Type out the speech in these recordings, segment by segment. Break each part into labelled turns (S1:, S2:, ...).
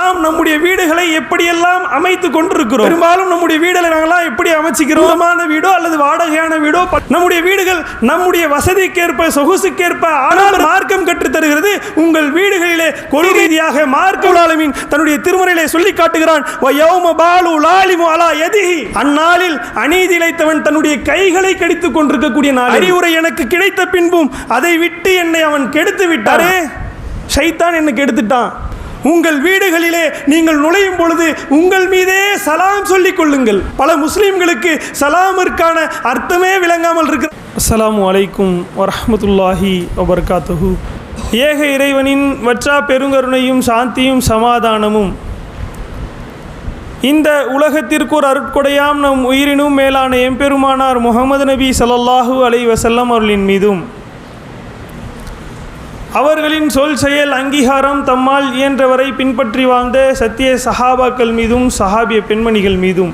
S1: நாம் நம்முடைய வீடுகளை எப்படியெல்லாம் அமைத்து கொண்டிருக்கிறோம்? பெரும்பாலும் நம்முடைய வீடுகளை நாங்களாம் எப்படி அமைச்சிக்கிறோம்? சொந்தமான வீடோ அல்லது வாடகையான வீடோ? நம்முடைய வீடுகள் நம்முடைய வசதிக்கேற்ப சொகுசுக்கேற்ப ஆனால் மார்க்கம் கற்றுத் தருகிறது. உங்கள் வீடுகளிலே கொள்கை ரீதியாக மார்க்கவுலாலமின் தன்னுடைய திருமுறையிலே சொல்லி காட்டுகிறான். அந்நாளில் அநீதி இழைத்தவன் தன்னுடைய கைகளை கடித்துக் கொண்டிருக்கக்கூடிய நாள் அறிவுரை எனக்கு கிடைத்த பின்பும் அதை விட்டு என்னை அவன் கெடுத்து விட்டாரே ஷைத்தான் என்னை கெடுத்துட்டான். உங்கள் வீடுகளிலே நீங்கள் நுழையும் பொழுது உங்கள் மீதே சலாம் சொல்லிக் கொள்ளுங்கள் பல முஸ்லீம்களுக்கு சலாமிற்கான அர்த்தமே விளங்காமல் இருக்கு அஸ்ஸலாமு அலைக்கும் வரமத்துல்லாஹி வபர்காத்துஹு. ஏக இறைவனின் வற்றா பெருங்கருணையும் சாந்தியும் சமாதானமும். இந்த உலகத்திற்கு ஒரு அருட்கொடையாம் நம் உயிரினும் மேலான எம்பெருமானார் முகமது நபி சல்லாஹூ அலை வசல்லம் அவர்களின் மீதும். அவர்களின் சொல் செயல் அங்கீகாரம் தம்மால் இயன்றவரை பின்பற்றி வாழ்ந்த சத்திய சஹாபாக்கள் மீதும் சஹாபிய பெண்மணிகள் மீதும்.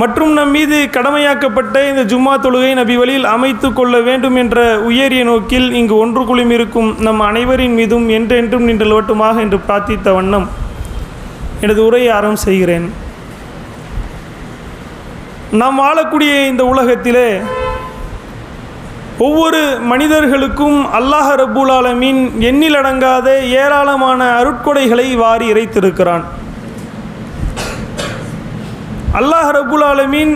S1: மற்றும் நம் மீது கடமையாக்கப்பட்ட இந்த ஜும்மா தொழுகை நபி வழியில் அமைத்து கொள்ள வேண்டும் என்ற உயரிய நோக்கில் இங்கு ஒன்று குழுமிருக்கும் நம் அனைவரின் மீதும் என்றென்றும் நின்றலோட்டுமாக என்று பிரார்த்தித்த வண்ணம் எனது உரையை ஆரம்பம் செய்கிறேன். நாம் வாழக்கூடிய இந்த உலகத்திலே ஒவ்வொரு மனிதர்களுக்கும் அல்லாஹ் ரபுல் ஆலமீன் எண்ணிலடங்காத ஏராளமான அருட்கொடைகளை வாரி இறைத்திருக்கிறான். அல்லாஹ் ரபுல் ஆலமீன்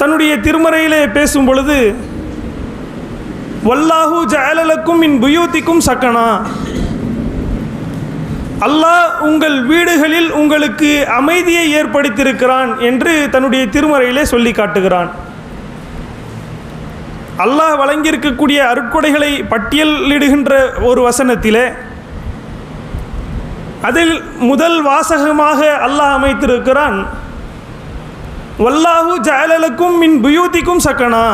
S1: தன்னுடைய திருமறையிலே பேசும் பொழுது வல்லாஹு ஜஅலலக்கும் இன் புயூத்திக்கும் சக்கனா. அல்லாஹ் உங்கள் வீடுகளில் உங்களுக்கு அமைதியை ஏற்படுத்தியிருக்கிறான் என்று தன்னுடைய திருமறையிலே சொல்லி காட்டுகிறான். அல்லாஹ் வழங்கியிருக்கக்கூடிய அருட்கொடைகளை பட்டியலிடுகின்ற ஒரு வசனத்திலே அதில் முதல் வாசகமாக அல்லாஹ் அமைத்திருக்கிறான் வல்லாஹு ஜஅலலக்கும் மின் புயூத்திக்கும் சக்கனா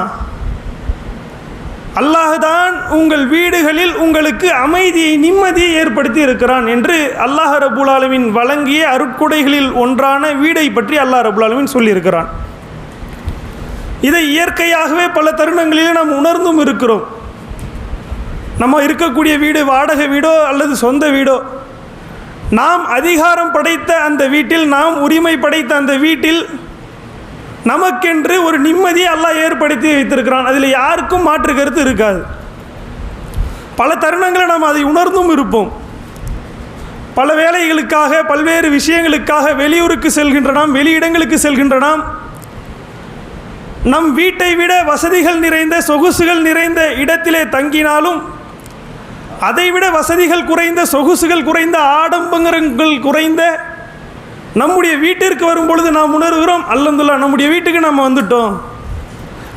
S1: அல்லாஹுதான் உங்கள் வீடுகளில் உங்களுக்கு அமைதியை நிம்மதியை ஏற்படுத்தி இருக்கிறான் என்று அல்லாஹ் ரபுல் ஆலமின் வழங்கிய அருட்கொடைகளில் ஒன்றான வீடை பற்றி அல்லாஹ் ரபுல் ஆலமின் சொல்லியிருக்கிறான். இதை இயற்கையாகவே பல தருணங்களிலே நாம் உணர்ந்தும் இருக்கிறோம். நம்ம இருக்கக்கூடிய வீடு வாடகை வீடோ அல்லது சொந்த வீடோ நாம் அதிகாரம் படைத்த அந்த வீட்டில் நாம் உரிமை படைத்த அந்த வீட்டில் நமக்கென்று ஒரு நிம்மதியை அல்லாஹ் ஏற்படுத்தி வைத்திருக்கிறான். அதில் யாருக்கும் மாற்று கருத்து இருக்காது. பல தருணங்களை நாம் அதை உணர்ந்தும் இருப்போம். பல வேலைகளுக்காக பல்வேறு விஷயங்களுக்காக வெளியூருக்கு செல்கின்ற நாம் வெளியிடங்களுக்கு செல்கின்ற நாம் நம் வீட்டை விட வசதிகள் நிறைந்த சொகுசுகள் நிறைந்த இடத்திலே தங்கினாலும் அதைவிட வசதிகள் குறைந்த சொகுசுகள் குறைந்த ஆடம்பரங்கள் குறைந்த நம்முடைய வீட்டிற்கு வரும்பொழுது நாம் உணர்கிறோம் அல்லந்துல்லா நம்முடைய வீட்டுக்கு நம்ம வந்துட்டோம்.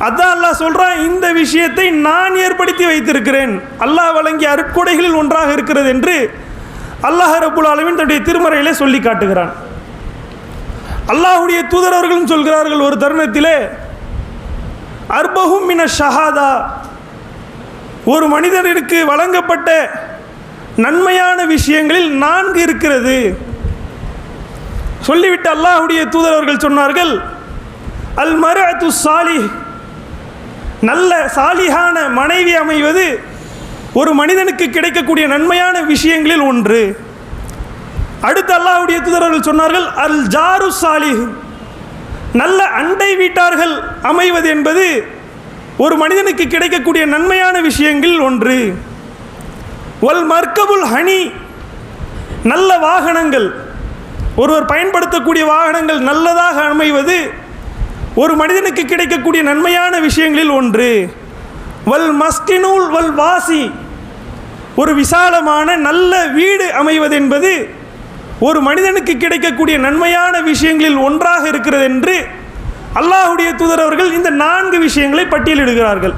S1: அதான் அல்லாஹ் சொல்கிறான் இந்த விஷயத்தை நான் ஏற்படுத்தி வைத்திருக்கிறேன். அல்லாஹ் வழங்கிய அருட்கொடைகளில் ஒன்றாக இருக்கிறது என்று அல்லாஹ் ரபுல் ஆலமீன் தன்னுடைய திருமறையிலே சொல்லி காட்டுகிறான். அல்லாஹுடைய தூதரவர்களும் சொல்கிறார்கள் ஒரு தருணத்திலே அர்பஹும் மின ஷஹாதா. ஒரு மனிதனிற்கு வழங்கப்பட்ட நன்மையான விஷயங்களில் நான்கு இருக்கிறது. சொல்லிவிட்டு அல்லாஹுடைய தூதரவர்கள் சொன்னார்கள் அல் மரஅத்து சாலி நல்ல சாலிகான மனைவி அமைவது ஒரு மனிதனுக்கு கிடைக்கக்கூடிய நன்மையான விஷயங்களில் ஒன்று. அடுத்து அல்லாஹுடைய தூதரவர்கள் சொன்னார்கள் அல் ஜாரு சாலிஹ். நல்ல அண்டை வீட்டார்கள் அமைவது என்பது ஒரு மனிதனுக்கு கிடைக்கக்கூடிய நன்மையான விஷயங்கள் ஒன்று. வல் மர்கபுல் ஹனி நல்ல வாகனங்கள். ஒருவர் பயன்படுத்தக்கூடிய வாகனங்கள் நல்லதாக அமைவது ஒரு மனிதனுக்கு கிடைக்கக்கூடிய நன்மையான விஷயங்களில் ஒன்று. வல் மஸ்கினூல் வல் வாசி ஒரு விசாலமான நல்ல வீடு அமைவது என்பது ஒரு மனிதனுக்கு கிடைக்கக்கூடிய நன்மையான விஷயங்களில் ஒன்றாக இருக்கிறது என்று அல்லாஹுடைய தூதரவர்கள் இந்த நான்கு விஷயங்களை பட்டியலிடுகிறார்கள்.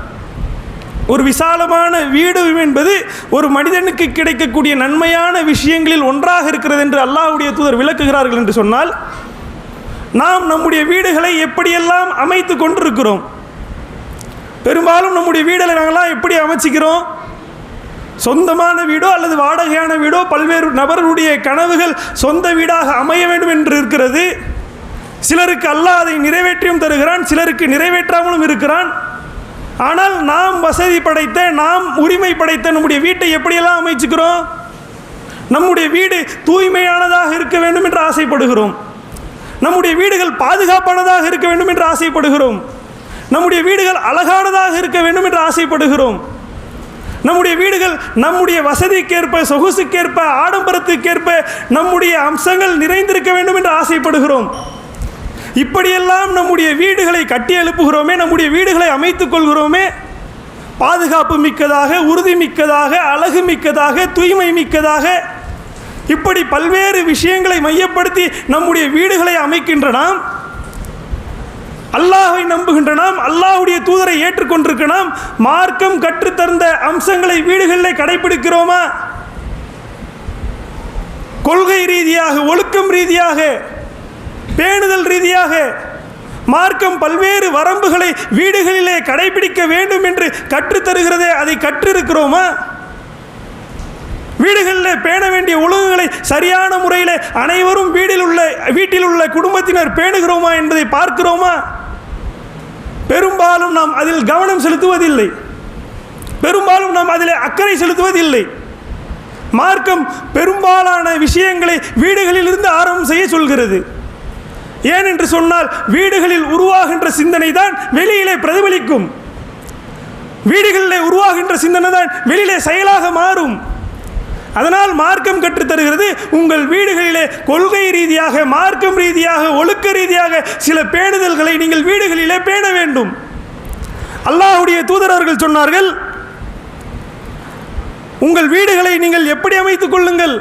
S1: ஒரு விசாலமான வீடு என்பது ஒரு மனிதனுக்கு கிடைக்கக்கூடிய நன்மையான விஷயங்களில் ஒன்றாக இருக்கிறது என்று அல்லாஹுடைய தூதர் விளக்குகிறார்கள் என்று சொன்னால் நாம் நம்முடைய வீடுகளை எப்படியெல்லாம் அமைத்து கொண்டிருக்கிறோம்? பெரும்பாலும் நம்முடைய வீடுகளை நாங்களாம் எப்படி அமைச்சிக்கிறோம்? சொந்தமான வீடோ அல்லது வாடகையான வீடோ பல்வேறு நபர்களுடைய கனவுகள் சொந்த வீடாக அமைய வேண்டும் என்று இருக்கிறது. சிலருக்கு அல்லாஹ் அதை நிறைவேற்றியும் தருகிறான் சிலருக்கு நிறைவேற்றாமலும் இருக்கிறான். ஆனால் நாம் வசதி படைத்த நாம் உரிமை படைத்த நம்முடைய வீட்டை எப்படியெல்லாம் அமைச்சுக்கிறோம்? நம்முடைய வீடு தூய்மையானதாக இருக்க வேண்டும் என்று ஆசைப்படுகிறோம். நம்முடைய வீடுகள் பாதுகாப்பானதாக இருக்க வேண்டும் என்று ஆசைப்படுகிறோம். நம்முடைய வீடுகள் அழகானதாக இருக்க வேண்டும் என்று ஆசைப்படுகிறோம். நம்முடைய வீடுகள் நம்முடைய வசதிக்கேற்ப சொகுசுக்கேற்ப ஆடம்பரத்துக்கேற்ப நம்முடைய அம்சங்கள் நிறைந்திருக்க வேண்டும் என்று ஆசைப்படுகிறோம். இப்படியெல்லாம் நம்முடைய வீடுகளை கட்டி எழுப்புகிறோமே நம்முடைய வீடுகளை அமைத்துக் கொள்கிறோமே பாதுகாப்பு மிக்கதாக உறுதி மிக்கதாக அழகு மிக்கதாக தூய்மை மிக்கதாக இப்படி பல்வேறு விஷயங்களை மையப்படுத்தி நம்முடைய வீடுகளை அமைக்கின்ற நாம் அல்லாஹை நம்புகின்ற நாம் அல்லாஹுடைய தூதரை ஏற்றுக்கொண்டிருக்க நாம் மார்க்கம் கற்றுத்தந்த அம்சங்களை வீடுகளில் கடைபிடிக்கிறோமா? கொள்கை ரீதியாக ஒழுக்கம் ரீதியாக பேணுதல் ரீதியாக மார்க்கம் பல்வேறு வரம்புகளை வீடுகளிலே கடைபிடிக்க வேண்டும் என்று கற்றுத்தருகிறதே அதை கற்றிருக்கிறோமா? வீடுகளில் பேண வேண்டிய ஒழுங்குகளை சரியான முறையில் அனைவரும் வீடில் உள்ள வீட்டில் உள்ள குடும்பத்தினர் பேணுகிறோமா என்பதை பார்க்கிறோமா? பெரும்பாலும் நாம் அதில் கவனம் செலுத்துவதில்லை. பெரும்பாலும் நாம் அதில் அக்கறை செலுத்துவதில்லை. மார்க்கம் பெரும்பாலான விஷயங்களை வீடுகளில் இருந்து ஆரம்பம் செய்ய சொல்கிறது. ஏனென்று சொன்னால் வீடுகளில் உருவாகின்ற சிந்தனை தான் வெளியிலே பிரதிபலிக்கும். வீடுகளிலே உருவாகின்ற சிந்தனை தான் வெளியிலே செயலாக மாறும். அதனால் மார்க்கம் கற்றுத்தருகிறது. உங்கள் வீடுகளிலே கொள்கை ரீதியாக மார்க்கம் ரீதியாக ஒழுக்க ரீதியாக சில பேணுதல்களை நீங்கள் வீடுகளிலே பேண வேண்டும். அல்லாஹுடைய தூதரர்கள் சொன்னார்கள் உங்கள் வீடுகளை நீங்கள் எப்படி அமைத்துக் கொள்ளுங்கள்?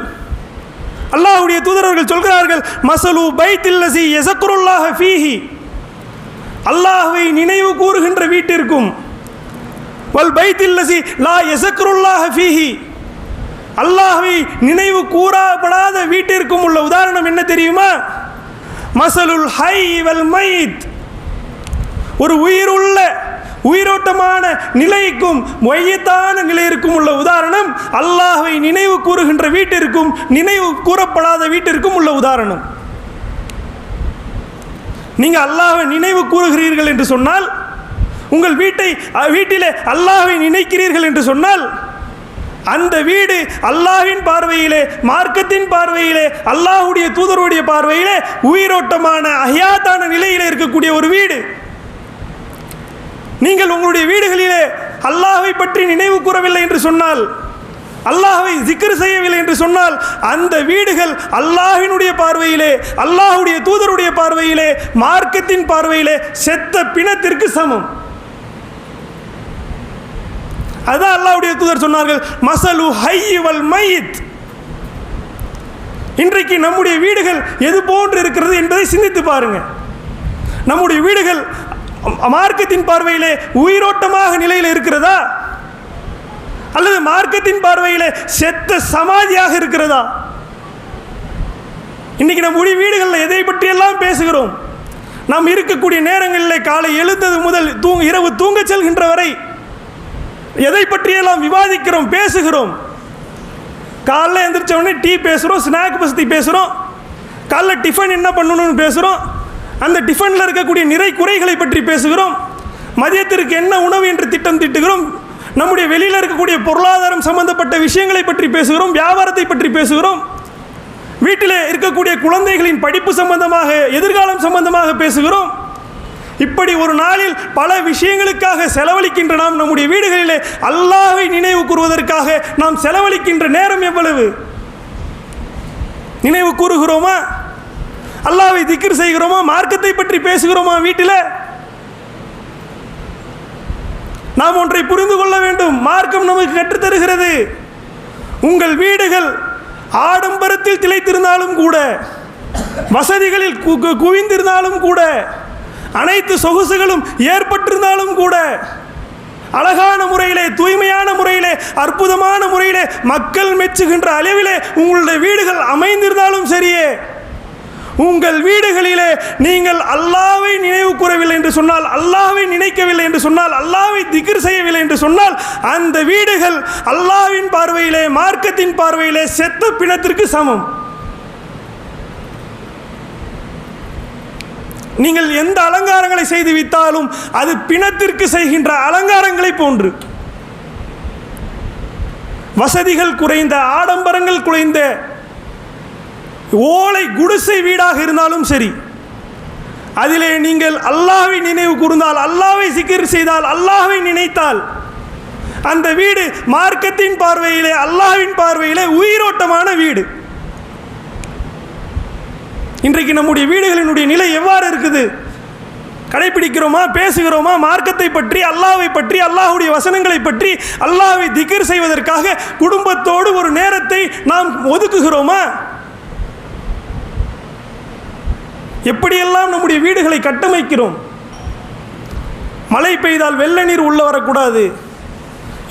S1: அல்லாஹ்வுடைய தூதரர்கள் சொல்கிறார்கள் மசலு பைத்தில்லசி எசக்குருல்லாஹ ஃபீஹி. அல்லாஹுவை நினைவு கூறுகின்ற வீட்டிற்கும் வல் பைத்தில்லசி லா எசக்குருல்லாஹ ஃபீஹி. அல்லாஹ்வை நினைவு கூறப்படாத வீட்டிற்கும் உள்ள உதாரணம் என்ன தெரியுமா? மசலுல் ஹை வல் மைத். ஒரு உயிருள்ள உயிரோட்டமான நிலைக்கும் மையத்தான நிலையிற்கும் உள்ள உதாரணம் அல்லாஹ்வை நினைவு கூறுகின்ற வீட்டிற்கும் நினைவு கூறப்படாத வீட்டிற்கும் உள்ள உதாரணம். நீங்கள் அல்லாஹை நினைவு கூறுகிறீர்கள் என்று சொன்னால் உங்கள் வீட்டை வீட்டிலே அல்லாஹை நினைக்கிறீர்கள் என்று சொன்னால் அந்த வீடு அல்லாஹின் பார்வையிலே மார்க்கத்தின் பார்வையிலே அல்லாஹுடைய தூதருடைய பார்வையிலே உயிரோட்டமான அஹியாத்தான நிலையிலே இருக்கக்கூடிய ஒரு வீடு. நீங்கள் உங்களுடைய வீடுகளிலே அல்லாஹை பற்றி நினைவு கூறவில்லை என்று சொன்னால் அல்லாஹை ஜிக்கர் செய்யவில்லை என்று சொன்னால் அந்த வீடுகள் அல்லாஹினுடைய பார்வையிலே அல்லாஹுடைய தூதருடைய பார்வையிலே மார்க்கத்தின் பார்வையிலே செத்த பிணத்திற்கு சமம். அதான் அல்லாவுடைய தூதர் சொன்னார்கள் மசலு ஹையுவல் மைத் இன்றைக்கு நம்முடைய வீடுகள் எது போன்று இருக்கிறது என்பதை சிந்தித்து பாருங்க. நம்முடைய வீடுகள் மார்க்கத்தின் பார்வையிலே உயிரோட்டமாக நிலையில் இருக்கிறதா? அல்லது மார்க்கத்தின் பார்வையிலே செத்த சமாதியாக இருக்கிறதா? இன்னைக்கு நம்முடைய வீடுகளில் எதை பற்றியெல்லாம் பேசுகிறோம்? நாம் இருக்கக்கூடிய நேரங்களில் காலை எழுந்தது முதல் தூங்க இரவு தூங்கச் செல்கின்ற வரை எதை பற்றியெல்லாம் விவாதிக்கிறோம் பேசுகிறோம்? காலைல எந்திரிச்ச உடனே டீ பேசுகிறோம் ஸ்நாக் பற்றி பேசுகிறோம் காலைல டிஃபன் என்ன பண்ணணும்னு பேசுகிறோம் அந்த டிஃபனில் இருக்கக்கூடிய நிறை குறைகளை பற்றி பேசுகிறோம். மதியத்திற்கு என்ன உணவு என்று திட்டம் திட்டுகிறோம். நம்முடைய வெளியில் இருக்கக்கூடிய பொருளாதாரம் சம்பந்தப்பட்ட விஷயங்களை பற்றி பேசுகிறோம் வியாபாரத்தை பற்றி பேசுகிறோம். வீட்டில் இருக்கக்கூடிய குழந்தைகளின் படிப்பு சம்பந்தமாக எதிர்காலம் சம்பந்தமாக பேசுகிறோம். இப்படி ஒரு நாளில் பல விஷயங்களுக்காக செலவழிக்கின்ற நாம் நம்முடைய வீடுகளிலே அல்லாவை நினைவு கூறுவதற்காக நாம் செலவழிக்கின்ற நேரம் எவ்வளவு? நினைவு கூறுகிறோமா? அல்லாவை திக்ர் செய்கிறோமா? மார்க்கத்தை பற்றி பேசுகிறோமா வீட்டில்? நாம் ஒன்றை புரிந்து கொள்ள வேண்டும். மார்க்கம் நமக்கு கற்றுத்தருகிறது. உங்கள் வீடுகள் ஆடம்பரத்தில் திளைத்திருந்தாலும் கூட வசதிகளில் கு- கு- குவிந்திருந்தாலும் கூட அனைத்து சொகுசுகளும் ஏற்பட்டிருந்தாலும் கூட அழகான முறையிலே தூய்மையான முறையிலே அற்புதமான முறையிலே மக்கள் மெச்சுகின்ற அளவிலே உங்களுடைய வீடுகள் அமைந்திருந்தாலும் சரியே உங்கள் வீடுகளிலே நீங்கள் அல்லாவை நினைவு கூறவில்லை என்று சொன்னால் அல்லாவை நினைக்கவில்லை என்று சொன்னால் அல்லாவை திகிர் செய்யவில்லை என்று சொன்னால் அந்த வீடுகள் அல்லாவின் பார்வையிலே மார்க்கத்தின் பார்வையிலே செத்த பிணத்திற்கு சமம். நீங்கள் எந்த அலங்காரங்களை செய்து வித்தாலும் அது பிணத்திற்கு செய்கின்ற அலங்காரங்களை போன்று. வசதிகள் குறைந்த ஆடம்பரங்கள் குறைந்த ஓலை குடிசை வீடாக இருந்தாலும் சரி அதிலே நீங்கள் அல்லாவை நினைவு கூர்ந்தால் அல்லாவை சிக்கிர் செய்தால் அல்லாவை நினைத்தால் அந்த வீடு மார்க்கத்தின் பார்வையிலே அல்லாவின் பார்வையிலே உயிரோட்டமான வீடு. இன்றைக்கு நம்முடைய வீடுகளினுடைய நிலை எவ்வாறு இருக்குது? கடைபிடிக்கிறோமா? பேசுகிறோமா? மார்க்கத்தை பற்றி அல்லாவை பற்றி அல்லாஹுடைய வசனங்களை பற்றி அல்லாவை திக்ர் செய்வதற்காக குடும்பத்தோடு ஒரு நேரத்தை நாம் ஒதுக்குகிறோமா? எப்படியெல்லாம் நம்முடைய வீடுகளை கட்டமைக்கிறோம்? மழை பெய்தால் வெள்ள நீர் உள்ள வரக்கூடாது.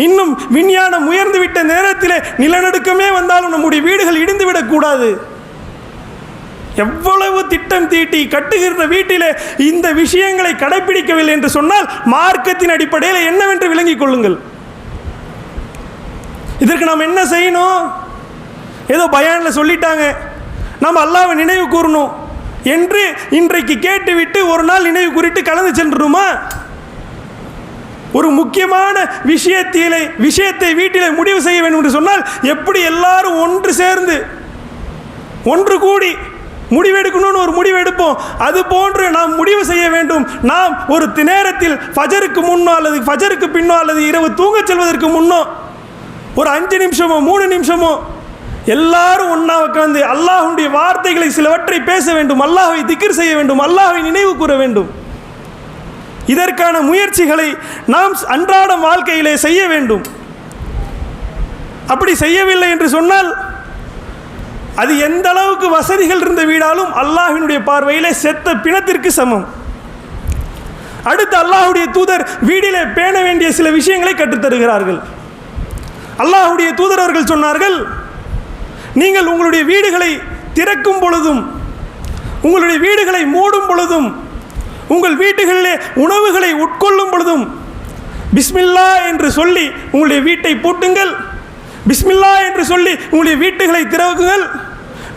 S1: இன்னும் விஞ்ஞானம் உயர்ந்து விட்ட நேரத்தில் நிலநடுக்கமே வந்தாலும் நம்முடைய வீடுகள் இடிந்து விடக்கூடாது. எவ்வளவு திட்டம் தீட்டி கட்டுகிற வீட்டிலே இந்த விஷயங்களை கடைபிடிக்கவில்லை என்று சொன்னால் மார்க்கத்தின் அடிப்படையில் என்னவென்று விளங்கிக் கொள்ளுங்கள். இதற்கு நாம் என்ன செய்யணும்? ஏதோ பயானில் சொல்லிட்டாங்க. நாம் அல்லாவை நினைவு கூறணும் என்று இன்றைக்கு கேட்டுவிட்டு ஒரு நாள் நினைவு கூறிட்டு கலந்து சென்றுமா ஒரு முக்கியமான விஷயத்திலே விஷயத்தை வீட்டில் முடிவு செய்ய வேண்டும் என்று சொன்னால் எப்படி எல்லாரும் ஒன்று சேர்ந்து ஒன்று கூடி முடிவெடுக்கணும்னு ஒரு முடிவு எடுப்போம் அது போன்று நாம் முடிவு செய்ய வேண்டும். நாம் ஒரு நேரத்தில் ஃபஜருக்கு முன்னோ அல்லது ஃபஜருக்கு பின்னோ அல்லது இரவு தூங்கச் செல்வதற்கு முன்னோ ஒரு அஞ்சு நிமிஷமோ மூணு நிமிஷமோ எல்லாரும் ஒன்றா உட்காந்து அல்லாஹுடைய வார்த்தைகளை சிலவற்றை பேச வேண்டும். அல்லாஹை திக்கர் செய்ய வேண்டும். அல்லாஹை நினைவு கூற வேண்டும். இதற்கான முயற்சிகளை நாம் அன்றாடம் வாழ்க்கையிலே செய்ய வேண்டும். அப்படி செய்யவில்லை என்று சொன்னால் அது எந்த அளவுக்கு வசதிகள் இருந்த வீடாலும் அல்லாஹினுடைய பார்வையிலே செத்த பிணத்திற்கு சமம். அடுத்து அல்லாஹுடைய தூதர் வீடிலே பேண வேண்டிய சில விஷயங்களை கற்றுத்தருகிறார்கள் அல்லாஹுடைய தூதர் அவர்கள் சொன்னார்கள் நீங்கள் உங்களுடைய வீடுகளை திறக்கும் பொழுதும் உங்களுடைய வீடுகளை மூடும் பொழுதும் உங்கள் வீட்டுகளிலே உணவுகளை உட்கொள்ளும் பொழுதும் பிஸ்மில்லா என்று சொல்லி உங்களுடைய வீட்டை பூட்டுங்கள் பிஸ்மில்லா என்று சொல்லி உங்களுடைய வீட்டுகளை திறவுங்கள்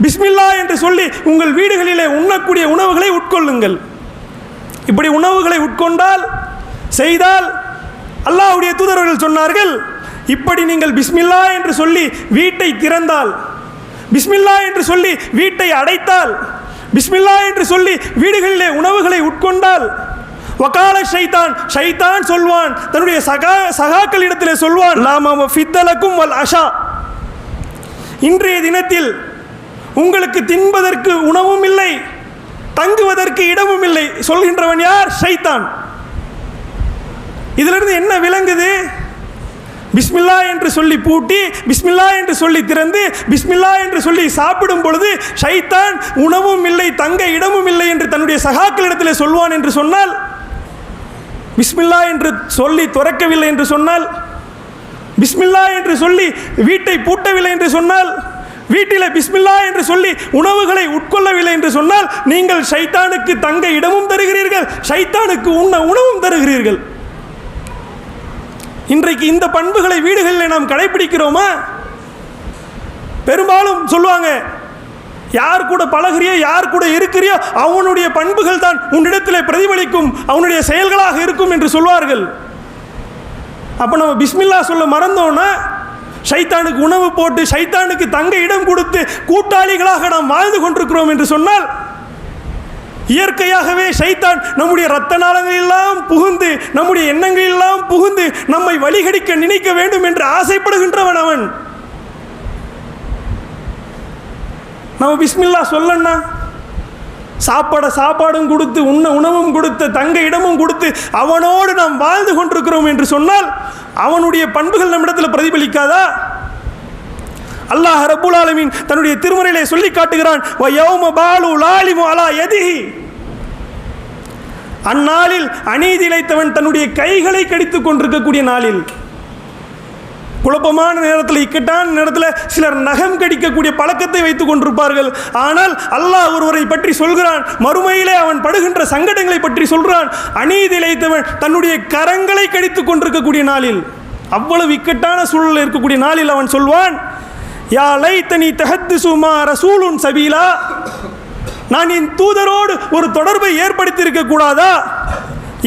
S1: பிஸ்மில்லா என்று சொல்லி உங்கள் வீடுகளிலே உண்ணக்கூடிய உணவுகளை உட்கொள்ளுங்கள். இப்படி உணவுகளை உட்கொண்டால் செய்தால் அல்லாஹுடைய தூதரவர்கள் சொன்னார்கள் இப்படி நீங்கள் பிஸ்மில்லா என்று சொல்லி வீட்டை திறந்தால் பிஸ்மில்லா என்று சொல்லி வீட்டை அடைத்தால் பிஸ்மில்லா என்று சொல்லி வீடுகளிலே உணவுகளை உட்கொண்டால் வக்கால ஷைத்தான் ஷைத்தான் சொல்வான் தன்னுடைய சகா சகாக்களிடத்திலே சொல்வான் லாமா ஃபித்தலக்கும் வல் அஷா. இன்றைய தினத்தில் உங்களுக்கு தின்பதற்கு உணவும் இல்லை தங்குவதற்கு இடமும் இல்லை சொல்கின்றவன் யார்? ஷைத்தான். இதிலிருந்து என்ன விளங்குது? பிஸ்மில்லா என்று சொல்லி பூட்டி பிஸ்மில்லா என்று சொல்லி திறந்து பிஸ்மில்லா என்று சொல்லி சாப்பிடும் பொழுது ஷைத்தான் உணவும் இல்லை தங்க இடமும் இல்லை என்று தன்னுடைய சகாக்களிடத்தில் சொல்வான் என்று சொன்னால் பிஸ்மில்லா என்று சொல்லி துறக்கவில்லை என்று சொன்னால் பிஸ்மில்லா என்று சொல்லி வீட்டை பூட்டவில்லை என்று சொன்னால் வீட்டில் பிஸ்மில்லா என்று சொல்லி உணவுகளை உட்கொள்ளவில்லை என்று சொன்னால் நீங்கள் ஷைத்தானுக்கு தங்க இடமும் தருகிறீர்கள் ஷைத்தானுக்கு உண்ண உணவும் தருகிறீர்கள். இன்றைக்கு இந்த பண்புகளை வீடுகளில் நாம் கடைபிடிக்கிறோமா பெரும்பாலும் சொல்லுவாங்க யார் கூட பழகுறியோ யார் கூட இருக்கிறியோ அவனுடைய பண்புகள் தான் உன்னிடத்தில் பிரதிபலிக்கும் அவனுடைய செயல்களாக இருக்கும் என்று சொல்வார்கள். அப்போ நம்ம பிஸ்மில்லா சொல்ல மறந்தோன்னா ஷைத்தானுக்கு உணவு போட்டு ஷைத்தானுக்கு தங்க இடம் கொடுத்து கூட்டாளிகளாக நாம் வாழ்ந்து கொண்டிருக்கிறோம் என்று சொன்னால் இயற்கையாகவே ஷைத்தான் நம்முடைய ரத்த நாளங்களெல்லாம் புகுந்து நம்முடைய எண்ணங்களெல்லாம் புகுந்து நம்மை வழிகடிக்க நினைக்க வேண்டும் என்று ஆசைப்படுகின்றவன் அவன். நம்ம பிஸ்மில்லா சொல்லண்ணா சாப்பாட சாப்பாடும் கொடுத்து உண்ண உணவும் கொடுத்து தங்க இடமும் கொடுத்து அவனோடு நாம் வாழ்ந்து கொண்டிருக்கிறோம் என்று சொன்னால் அவனுடைய பண்புகள் நம்மிடத்தில் பிரதிபலிக்காதா? அல்லாஹ் ரபுல் ஆலமின் தன்னுடைய திருமறையிலே சொல்லி காட்டுகிறான் "வ பாலு லாலிமு அந்நாளில் அநீதி இழைத்தவன் தன்னுடைய கைகளை கடித்துக் கொண்டிருக்கக்கூடிய நாளில் குழப்பமான நேரத்தில் இக்கட்டான நேரத்தில் சிலர் நகம் கடிக்கக்கூடிய பழக்கத்தை வைத்துக் கொண்டிருப்பார்கள். ஆனால் அல்லாஹ் ஒருவரை பற்றி சொல்கிறான் மறுமையிலே அவன் படுகின்ற சங்கடங்களை பற்றி சொல்கிறான் அநீதி இழைத்தவன் தன்னுடைய கரங்களை கடித்துக் கொண்டிருக்கக்கூடிய நாளில். அவ்வளவு இக்கட்டான சூழலில் இருக்கக்கூடிய நாளில் அவன் சொல்வான் யா லைத்தனி தஹத்து சுமா ரசூலுன் சபீலா. நான் என் தூதரோடு ஒரு தொடர்பை ஏற்படுத்தியிருக்க கூடாதா?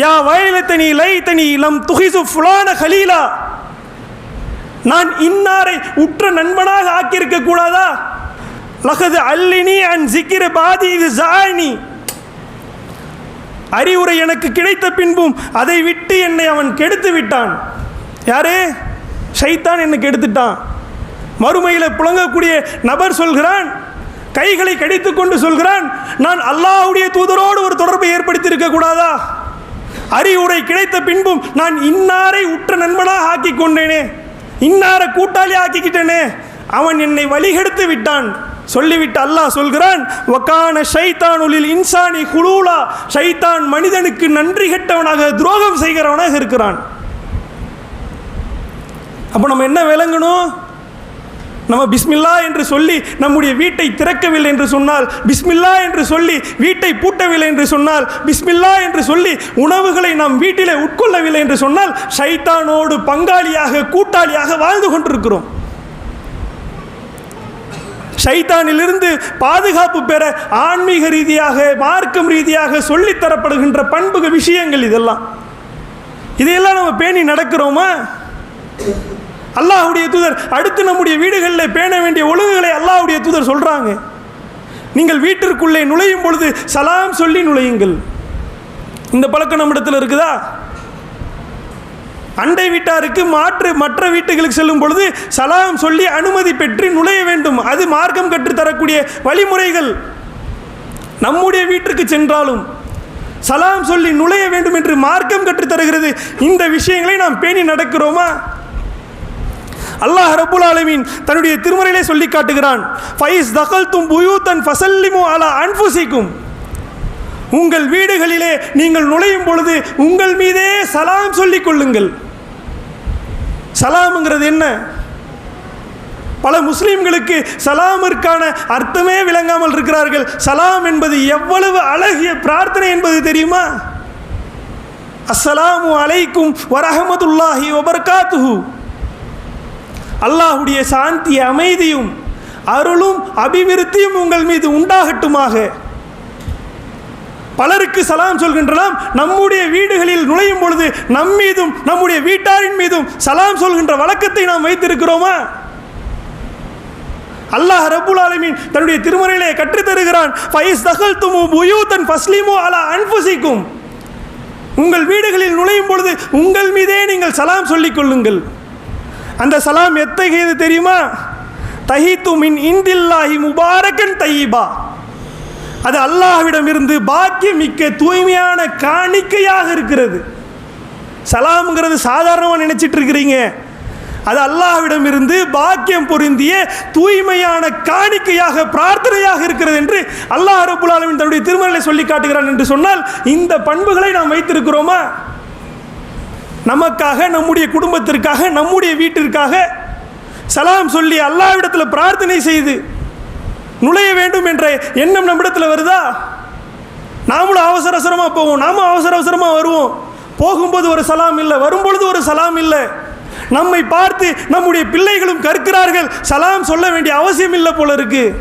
S1: யா வயலத்தனி லைத்தனி இளம் துகிசு ஃபுலான ஹலீலா. நான் இன்னாரை உற்ற நண்பனாக ஆக்கியிருக்க கூடாதா? லகது அல்லினி அன் சிக்கிர பாதி இது ஜாயினி. அறிவுரை எனக்கு கிடைத்த பின்பும் அதை விட்டு என்னை அவன் கெடுத்து விட்டான். யாரு? ஷைத்தான் என்னை கெடுத்துட்டான். மறுமையில் புழங்கக்கூடிய நபர் சொல்கிறான் கைகளை கடித்து கொண்டு சொல்கிறான் நான் அல்லாஹுடைய தூதரோடு ஒரு தொடர்பை ஏற்படுத்தியிருக்க கூடாதா? அறிவுரை கிடைத்த பின்பும் நான் இன்னாரை உற்ற நண்பனாக ஆக்கி கொண்டேனே. இன்னார கூட்டாளி ஆக்கிக்கிட்டேனே. அவன் என்னை வழிகெடுத்து விட்டான். சொல்லிவிட்டு அல்லாஹ் சொல்கிறான் வக்கான ஷைத்தானுலில் இன்சானி குலூலா ஷைத்தான் மனிதனுக்கு நன்றி கெட்டவனாக துரோகம் செய்கிறவனாக இருக்கிறான். அப்போ நம்ம என்ன விளங்கணும்? நம்ம பிஸ்மில்லா என்று சொல்லி நம்முடைய வீட்டை திறக்கவில்லை என்று சொன்னால் பிஸ்மில்லா என்று சொல்லி வீட்டை பூட்டவில்லை என்று சொன்னால் பிஸ்மில்லா என்று சொல்லி உணவுகளை நாம் வீட்டிலே உட்கொள்ளவில்லை என்று சொன்னால் ஷைத்தானோடு பங்காளியாக கூட்டாளியாக வாழ்ந்து கொண்டிருக்கிறோம். ஷைத்தானிலிருந்து பாதுகாப்பு பெற ஆன்மீக ரீதியாக மார்க்கம் ரீதியாக சொல்லித் தரப்படுகின்ற பண்புக விஷயங்கள் இதெல்லாம். இதையெல்லாம் நம்ம பேணி நடக்கிறோமா? அல்லாஹ்வுடைய தூதர் அடுத்து நம்முடைய வீடுகளில் பேண வேண்டிய ஒழுங்குகளை அல்லாஹுடைய தூதர் சொல்கிறாங்க நீங்கள் வீட்டிற்குள்ளே நுழையும் பொழுது சலாம் சொல்லி நுழையுங்கள். இந்த பழக்கம் நம்மிடத்தில் இருக்குதா? அண்டை வீட்டாருக்கு மாற்று மற்ற வீட்டுகளுக்கு செல்லும் பொழுது சலாம் சொல்லி அனுமதி பெற்று நுழைய வேண்டும். அது மார்க்கம் கற்றுத்தரக்கூடிய வழிமுறைகள். நம்முடைய வீட்டிற்கு சென்றாலும் சலாம் சொல்லி நுழைய வேண்டும் என்று மார்க்கம் கற்றுத்தருகிறது இந்த விஷயங்களை நாம் பேணி நடக்கிறோமா? அல்லாஹ் ரபுல் ஆலமீன் தன்னுடைய திருமறையிலே சொல்லி காட்டுகிறான். ஃபைஸ் தகல்தும் புயூத்தன் ஃபசல்லிமு அலா அன்புசிக்கும் உங்கள் வீடுகளிலே நீங்கள் நுழையும் பொழுது உங்கள் மீதே சலாம் சொல்லிக் கொள்ளுங்கள். சலாம்ங்கிறது என்ன? பல முஸ்லீம்களுக்கு சலாமிற்கான அர்த்தமே விளங்காமல் இருக்கிறார்கள். சலாம் என்பது எவ்வளவு அழகிய பிரார்த்தனை என்பது தெரியுமா? அஸ்ஸலாமு அலைக்கும் வரஹமதுல்லாஹி வபர்காத்துஹு. அல்லாஹுடைய சாந்தி அமைதியும் அருளும் அபிவிருத்தியும் உங்கள் மீது உண்டாகட்டுமாக. பலருக்கு சலாம் சொல்கின்றதாம் நம்முடைய வீடுகளில் நுழையும் பொழுது நம் மீதும் நம்முடைய வீட்டாரின் மீதும் சலாம் சொல்கின்ற வழக்கத்தை நாம் வைத்திருக்கிறோமா? அல்லாஹ் ரபுல் ஆலமின் தன்னுடைய திருமறையிலே கற்றுத் தருகிறான். ஃபைஸ் தகல்துமு புயூதன் ஃபஸ்லிமு அலா அன்ஃபுசிக்கும் உங்கள் வீடுகளில் நுழையும் பொழுது உங்கள் மீதே நீங்கள் சலாம் சொல்லிக் கொள்ளுங்கள். அந்த சலாம் எத்தகையது தெரியுமா? தஹித்து மின் இந்தில்லாஹி முபாரக்கன் தையிபா. அது அல்லாஹ்விடம் இருந்து பாக்கியம் மிக்க தூய்மையான காணிக்கையாக இருக்கிறது. சலாம்ங்கிறது சாதாரணமாக நினச்சிட்டு இருக்கிறீங்க. அது அல்லாஹ்விடமிருந்து பாக்கியம் பொருந்திய தூய்மையான காணிக்கையாக பிரார்த்தனையாக இருக்கிறது என்று அல்லாஹ் ரபுல் ஆலமின் தன்னுடைய திருமணங்களை சொல்லி காட்டுகிறான் என்று சொன்னால் இந்த பண்புகளை நாம் வைத்திருக்கிறோமா? நமக்காக நம்முடைய குடும்பத்திற்காக நம்முடைய வீட்டிற்காக சலாம் சொல்லி அல்லாவிடத்தில் பிரார்த்தனை செய்து நுழைய வேண்டும் என்ற எண்ணம் நம்மிடத்தில் வருதா? நாமளும் அவசர அவசரமாக போவோம். நாமும் அவசர அவசரமாக வருவோம். போகும்போது ஒரு சலாம் இல்லை வரும்பொழுது ஒரு சலாம் இல்லை. நம்மை பார்த்து நம்முடைய பிள்ளைகளும் கற்கிறார்கள். சலாம் சொல்ல வேண்டிய அவசியம் இல்லை போல இருக்குது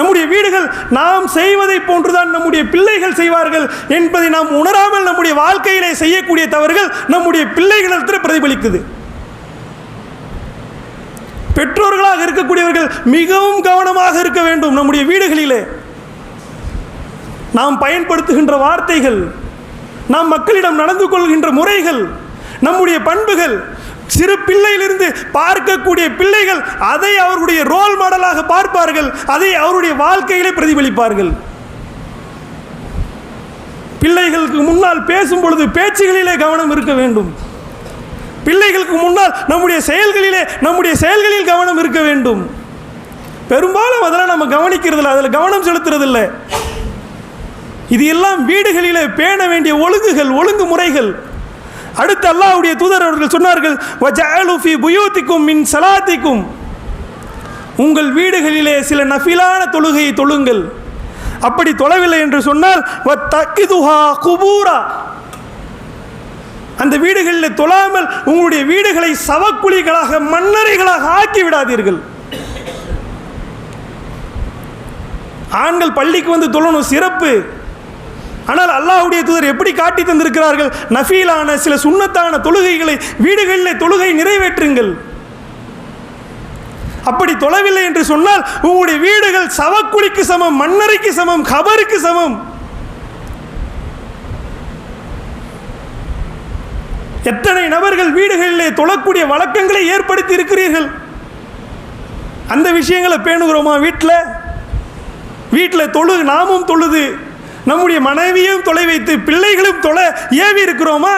S1: நம்முடைய வீடுகள் நாம் செய்வதை போன்றுதான் நம்முடைய பிள்ளைகள் செய்வார்கள் என்பதை நாம் உணராமல் நம்முடைய வாழ்க்கையிலே செய்யக்கூடிய தவறுகள் நம்முடைய பிள்ளைகளிடத்தில் பிரதிபலிக்குது. பெற்றோர்களாக இருக்கக்கூடியவர்கள் மிகவும் கவனமாக இருக்க வேண்டும் நம்முடைய வீடுகளிலே. நாம் பயன்படுத்துகின்ற வார்த்தைகள் நாம் மக்களிடம் நடந்து கொள்கின்ற முறைகள் நம்முடைய பண்புகள் சிறு பிள்ளையிலிருந்து பார்க்கக்கூடிய பிள்ளைகள் அதை அவருடைய ரோல் மாடலாக பார்ப்பார்கள். அதை அவருடைய வாழ்க்கையிலே பிரதிபலிப்பார்கள். பிள்ளைகளுக்கு முன்னால் பேசும் பொழுது பேச்சுகளிலே கவனம் இருக்க வேண்டும். பிள்ளைகளுக்கு முன்னால் நம்முடைய செயல்களிலே நம்முடைய செயல்களில் கவனம் இருக்க வேண்டும். பெரும்பாலும் அதெல்லாம் நம்ம கவனிக்கிறதில்ல அதில் கவனம் செலுத்துறதில்லை. இது எல்லாம் வீடுகளிலே பேண வேண்டிய ஒழுங்குகள் ஒழுங்கு முறைகள் அடுத்து அல்லாஹ்வுடைய தூதர் அவர்கள் சொன்னார்கள் மின் சலாத்திக்கும். உங்கள் வீடுகளிலே சில நஃபிலான தொழுகையை தொழுங்கள். அப்படி தொழவில்லை என்று சொன்னால் குபூரா. அந்த வீடுகளில் தொழாமல் உங்களுடைய வீடுகளை சவக்குழிகளாக மன்னரைகளாக ஆக்கி விடாதீர்கள். ஆண்கள் பள்ளிக்கு வந்து தொழணும் சிறப்பு. ஆனால் அல்லாஹ்வுடைய தூதர் எப்படி காட்டி தந்திருக்கிறார்கள்? நஃபீலான சில சுண்ணத்தான தொழுகைகளை வீடுகளிலே தொழுகை நிறைவேற்றுங்கள். அப்படி தொழவில்லை என்று சொன்னால் உங்களுடைய வீடுகள் சவக்குழிக்கு சமம் மண்ணறைக்கு சமம் கபருக்கு சமம். எத்தனை நபர்கள் வீடுகளிலே தொழக்கூடிய வழக்கங்களை ஏற்படுத்தி இருக்கிறீர்கள்? அந்த விஷயங்களை பேணுகிறோமா வீட்டில்? வீட்டில் தொழு நாமும் தொழுது நம்முடைய மனைவியும் தொலை வைத்து பிள்ளைகளும் தொலை ஏவி இருக்கிறோமா?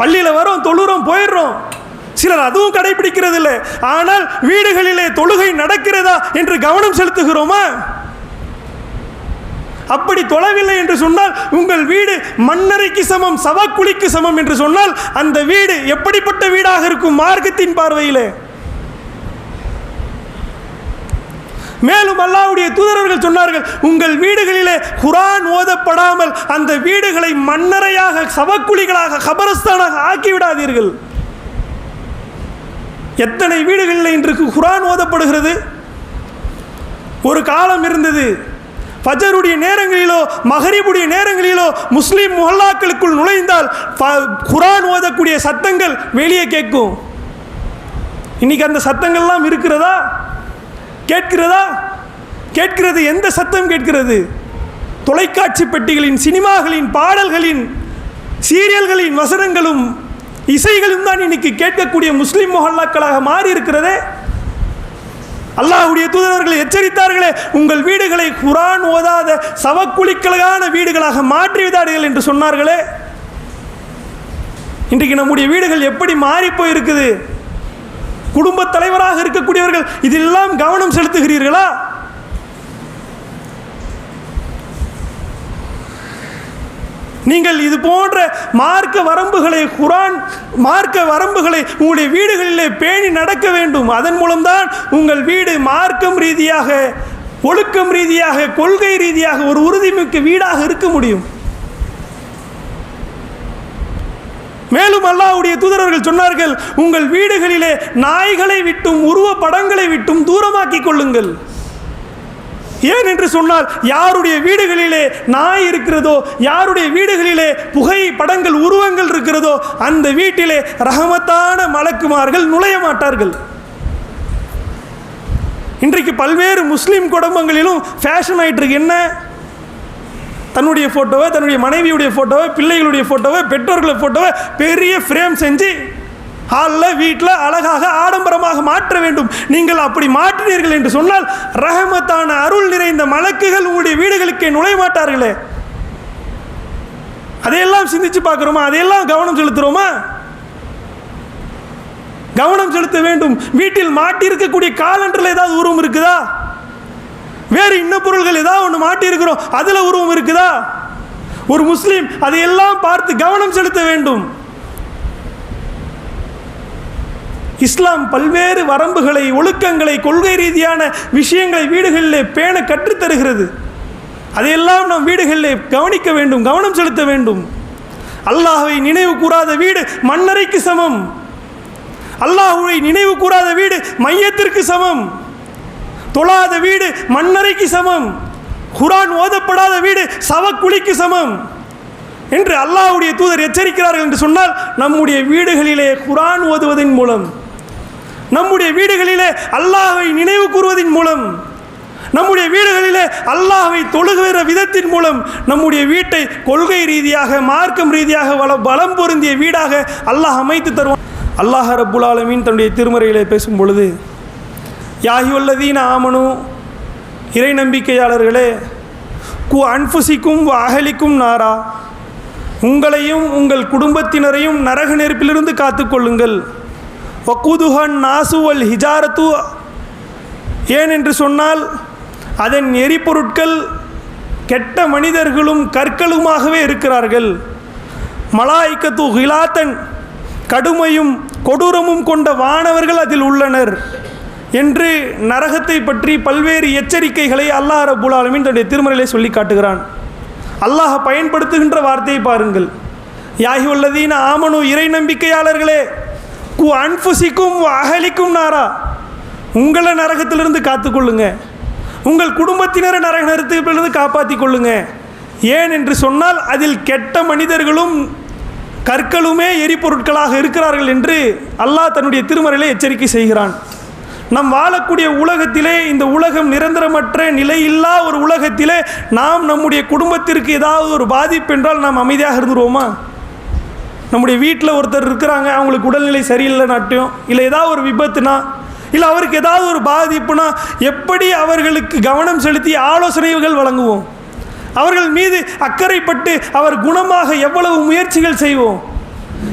S1: பள்ளியில் வரோம் தொழுறோம் போயிடுறோம். சிலர் அதுவும் கடைபிடிக்கிறது இல்லை ஆனால் வீடுகளிலே தொழுகை நடக்கிறதா என்று கவனம் செலுத்துகிறோமா? அப்படி தொலைவில்லை என்று சொன்னால் உங்கள் வீடு மண்ணறைக்கு சமம் சவக்குழிக்கு சமம் என்று சொன்னால் அந்த வீடு எப்படிப்பட்ட வீடாக இருக்கும் மார்க்கத்தின் பார்வையிலே? மேலும் அல்லாவுடைய தூதரர்கள் சொன்னார்கள் உங்கள் வீடுகளிலே குரான் ஓதப்படாமல் அந்த வீடுகளை மன்னரையாக சவக்குழிகளாக கபரஸ்தானாக ஆக்கிவிடாதீர்கள். எத்தனை வீடுகளில் இன்றைக்கு குரான் ஓதப்படுகிறது? ஒரு காலம் இருந்தது. ஃபஜருடைய நேரங்களிலோ மகரிபுடைய நேரங்களிலோ முஸ்லீம் முஹல்லாக்களுக்குள் நுழைந்தால் குரான் ஓதக்கூடிய சத்தங்கள் வெளியே கேட்கும். இன்னைக்கு அந்த சத்தங்கள்லாம் இருக்கிறதா? கேட்கிறதா? கேட்கிறது எந்த சத்தம் கேட்கிறது? தொலைக்காட்சி பெட்டிகளின் சினிமாகளின் பாடல்களின் சீரியல்களின் வசனங்களும் இசைகளும் தான் இன்னைக்கு கேட்கக்கூடிய முஸ்லீம் மொஹல்லாக்களாக மாறி இருக்கிறதே அல்லாஹ்வுடைய தூதரவர்களை எச்சரித்தார்களே உங்கள் வீடுகளை குரான் ஓதாத சவக்குழிக்கலான வீடுகளாக மாற்றி விடாதீர்கள் என்று சொன்னார்களே. இன்றைக்கு நம்முடைய வீடுகள் எப்படி மாறி போயிருக்குது? குடும்ப தலைவராக இருக்கக்கூடியவர்கள் இதெல்லாம் கவனம் செலுத்துகிறீர்களா? நீங்கள் இது போன்ற மார்க்க வரம்புகளை குரான் மார்க்க வரம்புகளை உங்களுடைய வீடுகளிலே பேணி நடக்க வேண்டும். அதன் மூலம்தான் உங்கள் வீடு மார்க்கம் ரீதியாக ஒழுக்கம் ரீதியாக கொள்கை ரீதியாக ஒரு உறுதிமிக்க வீடாக இருக்க முடியும். மேலும் அல்லாவுடைய தூதரர்கள் சொன்னார்கள் உங்கள் வீடுகளிலே நாய்களை விட்டும் உருவ படங்களை விட்டும் தூரமாக்கிக் கொள்ளுங்கள். ஏன் என்று சொன்னால் யாருடைய வீடுகளிலே நாய் இருக்கிறதோ யாருடைய வீடுகளிலே புகை படங்கள் உருவங்கள் இருக்கிறதோ அந்த வீட்டிலே ரகமத்தான மலக்குமார்கள் நுழைய மாட்டார்கள். இன்றைக்கு பல்வேறு முஸ்லீம் குடும்பங்களிலும் ஃபேஷன் ஆயிட்டு இருக்கு. என்ன? தன்னுடைய ஃபோட்டோவை தன்னுடைய மனைவியுடைய ஃபோட்டோவை பிள்ளைகளுடைய ஃபோட்டோவை பெற்றோர்களுடைய ஃபோட்டோவை பெரிய ஃப்ரேம் செஞ்சு ஹாலில் வீட்டில் அழகாக ஆடம்பரமாக மாற்ற வேண்டும். நீங்கள் அப்படி மாற்றினீர்கள் என்று சொன்னால் ரஹமத்தான அருள் நிறைந்த மலக்குகள் உங்களுடைய வீடுகளுக்கே நுழைய மாட்டார்களே அதையெல்லாம் சிந்திச்சு பார்க்குறோமா? அதையெல்லாம் கவனம் செலுத்துகிறோமா கவனம் செலுத்த வேண்டும். வீட்டில் மாட்டியிருக்கக்கூடிய காலண்டரில் ஏதாவது உருவம் இருக்குதா? வேறு இன்ன பொருள்கள் ஏதாவது ஒன்று மாட்டியிருக்கிறோம் அதில் உருவம் இருக்குதா? ஒரு முஸ்லீம் அதையெல்லாம் பார்த்து கவனம் செலுத்த வேண்டும். இஸ்லாம் பல்வேறு வரம்புகளை ஒழுக்கங்களை கொள்கை ரீதியான விஷயங்களை வீடுகளிலே பேண கற்றுத்தருகிறது. அதையெல்லாம் நாம் வீடுகளிலே கவனிக்க வேண்டும் கவனம் செலுத்த வேண்டும். அல்லாஹுவை நினைவு கூறாத வீடு மண்ணறைக்கு சமம். அல்லாஹுவை நினைவு கூறாத வீடு மையத்திற்கு சமம். தொழாத வீடு மண்ணறைக்கு சமம். குரான் ஓதப்படாத வீடு சவக்குழிக்கு சமம். என்று அல்லாஹ்வுடைய தூதர் எச்சரிக்கிறார்கள் என்று சொன்னால் நம்முடைய வீடுகளிலே குரான் ஓதுவதன் மூலம் நம்முடைய வீடுகளிலே அல்லாஹை நினைவு கூறுவதன் மூலம் நம்முடைய வீடுகளிலே அல்லாஹை தொழுகிற விதத்தின் மூலம் நம்முடைய வீட்டை கொள்கை ரீதியாக மார்க்கம் ரீதியாக வள பலம் பொருந்திய வீடாக அல்லாஹ் அமைத்து தருவான். அல்லாஹ் ரபுல் ஆலமீன் தன்னுடைய திருமறையிலே பேசும் பொழுது யாஹியுல்லதீன ஆமனு இறை நம்பிக்கையாளர்களே கு அன்புசிக்கும் அகலிக்கும் நாரா. உங்களையும் உங்கள் குடும்பத்தினரையும் நரக நெருப்பிலிருந்து காத்துக்கொள்ளுங்கள் வக்குதுஹன் நாசுவல் ஹிஜாரத்து. ஏன் என்று சொன்னால் அதன் எரிபொருட்கள் கெட்ட மனிதர்களும் கற்களுமாகவே இருக்கிறார்கள். மலாய்க்கத்து ஹிலாத்தன் கடுமையும் கொடூரமும் கொண்ட வானவர்கள் அதில் உள்ளனர். என்று நரகத்தை பற்றி பல்வேறு எச்சரிக்கைகளை அல்லாஹ் ரபுல் ஆலமின் தன்னுடைய திருமறையிலே சொல்லி காட்டுகிறான். அல்லாஹ் பயன்படுத்துகின்ற வார்த்தையை பாருங்கள். யாகி உள்ளதீன ஆமனு இறை நம்பிக்கையாளர்களே கு அன்புசிக்கும் அகலிக்கும் நாரா. உங்களை நரகத்திலிருந்து காத்துக்கொள்ளுங்க. உங்கள் குடும்பத்தினரை நரக நெருப்பிலிருந்து காப்பாற்றிக் கொள்ளுங்க. ஏன் என்று சொன்னால் அதில் கெட்ட மனிதர்களும் கற்களுமே எரிபொருட்களாக இருக்கிறார்கள் என்று அல்லாஹ் தன்னுடைய திருமறையிலே எச்சரிக்கை செய்கிறான். நம் வாழக்கூடிய உலகத்திலே இந்த உலகம் நிரந்தரமற்ற நிலையில்லா ஒரு உலகத்திலே நாம் நம்முடைய குடும்பத்திற்கு ஏதாவது ஒரு பாதிப்பு என்றால் நாம் அமைதியாக இருந்துருவோமா? நம்முடைய வீட்டில் ஒருத்தர் இருக்கிறாங்க அவங்களுக்கு உடல்நிலை சரியில்லை நாட்டும் இல்லை ஏதாவது ஒரு விபத்துனா இல்லை அவருக்கு ஏதாவது ஒரு பாதிப்புனா எப்படி அவர்களுக்கு கவனம் செலுத்தி ஆலோசனைகள் வழங்குவோம்? அவர்கள் மீது அக்கறைப்பட்டு அவர் குணமாக எவ்வளவு முயற்சிகள் செய்வோம்?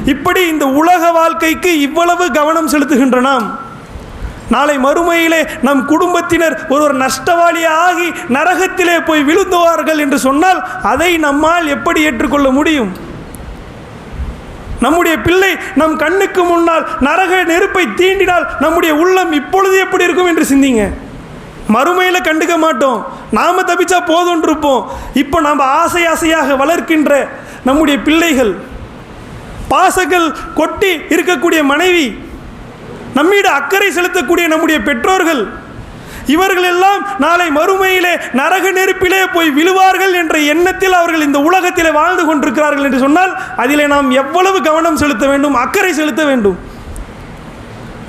S1: இப்படி இந்த உலக வாழ்க்கைக்கு இவ்வளவு கவனம் செலுத்துகின்ற நாம் நாளை மறுமையிலே நம் குடும்பத்தினர் ஒருவர் நஷ்டவாளியாகி நரகத்திலே போய் விழுந்துவார்கள் என்று சொன்னால் அதை நம்மால் எப்படி ஏற்றுக்கொள்ள முடியும்? நம்முடைய பிள்ளை நம் கண்ணுக்கு முன்னால் நரக நெருப்பை தீண்டினால் நம்முடைய உள்ளம் இப்பொழுது எப்படி இருக்கும் என்று சிந்திங்க. மறுமையில் கண்டுக்க மாட்டோம். நாம் தப்பிச்சா போதும்னு இருப்போம் இப்போ நாம் ஆசை ஆசையாக வளர்க்கின்ற நம்முடைய பிள்ளைகள் பாசங்கள் கொட்டி இருக்கக்கூடிய மனைவி நம்மீடு அக்கறை செலுத்தக்கூடிய நம்முடைய பெற்றோர்கள். இவர்கள் எல்லாம் நாளை மறுமையிலே நரக நெருப்பிலே போய் விழுவார்கள் என்ற எண்ணத்தில் அவர்கள் இந்த உலகத்திலே வாழ்ந்து கொண்டிருக்கிறார்கள் என்று சொன்னால் அதிலே நாம் எவ்வளவு கவனம் செலுத்த வேண்டும் அக்கறை செலுத்த வேண்டும்.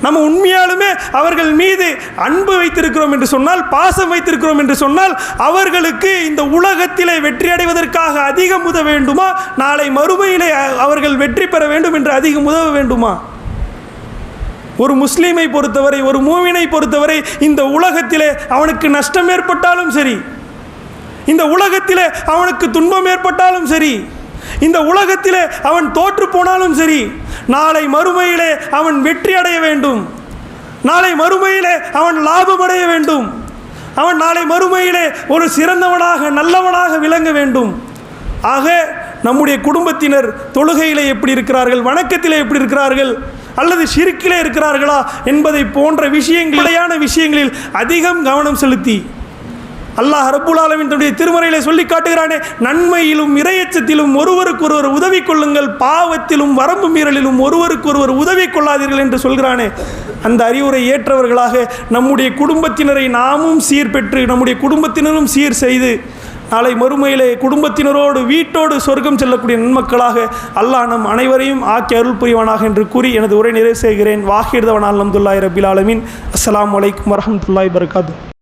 S1: நம்ம உண்மையாலுமே அவர்கள் மீது அன்பு வைத்திருக்கிறோம் என்று சொன்னால் பாசம் வைத்திருக்கிறோம் என்று சொன்னால் அவர்களுக்கு இந்த உலகத்திலே வெற்றி அடைவதற்காக அதிகம் உதவ வேண்டுமா? நாளை மறுமையிலே அவர்கள் வெற்றி பெற வேண்டும் என்று அதிகம் உதவ வேண்டுமா? ஒரு முஸ்லீமை பொறுத்தவரை ஒரு மூவினை பொறுத்தவரை இந்த உலகத்திலே அவனுக்கு நஷ்டம் ஏற்பட்டாலும் சரி இந்த உலகத்திலே அவனுக்கு துன்பம் ஏற்பட்டாலும் சரி இந்த உலகத்திலே அவன் தோற்று போனாலும் சரி நாளை மறுமையிலே அவன் வெற்றி அடைய வேண்டும். நாளை மறுமையிலே அவன் லாபம் அடைய வேண்டும். அவன் நாளை மறுமையிலே ஒரு சிறந்தவனாக நல்லவனாக விளங்க வேண்டும். ஆக நம்முடைய குடும்பத்தினர் தொழுகையில் எப்படி இருக்கிறார்கள் வணக்கத்தில் எப்படி இருக்கிறார்கள் அல்லது ஷிருக்கிலே இருக்கிறார்களா என்பதை போன்ற விஷயங்களையான விஷயங்களில் அதிகம் கவனம் செலுத்தி அல்லாஹ் ரப்புல் தன்னுடைய திருமறையிலே சொல்லி காட்டுகிறானே நன்மையிலும் இரையச்சத்திலும் ஒருவருக்கொருவர் உதவி கொள்ளுங்கள் பாவத்திலும் வரம்பு மீறலிலும் ஒருவருக்கொருவர் உதவி கொள்ளாதீர்கள் என்று சொல்கிறானே. அந்த அறிவுரை ஏற்றவர்களாக நம்முடைய குடும்பத்தினரை நாமும் சீர் பெற்று நம்முடைய குடும்பத்தினரும் சீர் செய்து நாளை மறுமையிலே குடும்பத்தினரோடு வீட்டோடு சொர்க்கம் செல்லக்கூடிய நன்மக்களாக அல்லாஹ் நம் அனைவரையும் ஆக்கி அருள் புரிவானாக என்று கூறி எனது உரை நிறைவு செய்கிறேன். வாகிர்தவன் அலமதுல்லாய் ரபில் ஆலமின். அஸ்ஸலாமு அலைக்கும் வரஹமத்துல்லாய் வரகாத்து